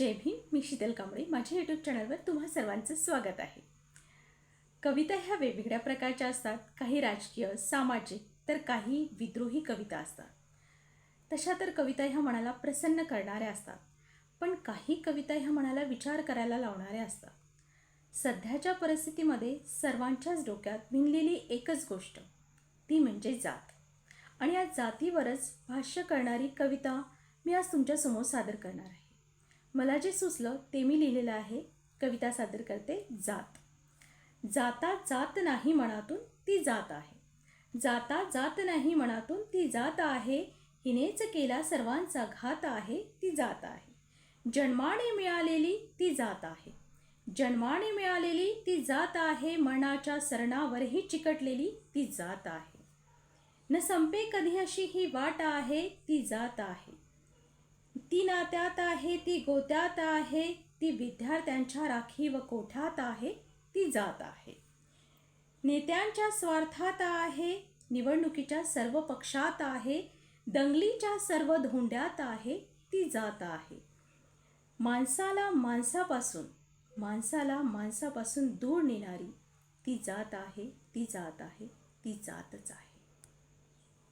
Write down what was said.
जय भीम मी शीतल कांबळे. माझ्या यूट्यूब चॅनलवर तुम्हा सर्वांचं स्वागत आहे. कविता ह्या वेगवेगळ्या प्रकारच्या असतात. काही राजकीय सामाजिक तर काही विद्रोही कविता असतात. तशा तर कविता ह्या मनाला प्रसन्न करणाऱ्या असतात. पण काही कविता ह्या मनाला विचार करायला लावणाऱ्या असतात. सध्याच्या परिस्थितीमध्ये सर्वांच्याच डोक्यात भिनलेली एकच गोष्ट ती म्हणजे जात. आणि या जातीवरच भाष्य करणारी कविता मी आज तुमच्यासमोर सादर करणार आहे. मला जे सुचलं ते मी लिहिलेलं आहे. कविता सादर करते जात. जाता जात नाही मनातून ती जात आहे. जाता जात नाही मनातून ती जात आहे. हिनेच केला सर्वांचा घात आहे ती जात आहे. जन्माने मिळालेली ती जात आहे. जन्माने मिळालेली ती जात आहे मनाच्या सरणावरही चिकटलेली ती जात आहे. न संपे कधी अशी ही वाट आहे ती जात आहे. ती नात्यात आहे ती गोत्यात आहे ती विद्यार्थ्यांच्या राखी व कोठ्यात आहे ती जात आहे. नेत्यांच्या स्वार्थात आहे निवडणुकीच्या सर्व पक्षात आहे दंगलीच्या सर्व धोंड्यात आहे ती जात आहे. माणसाला माणसापासून माणसाला माणसापासून दूर नेणारी ती जात आहे ती जात आहे ती जातच आहे.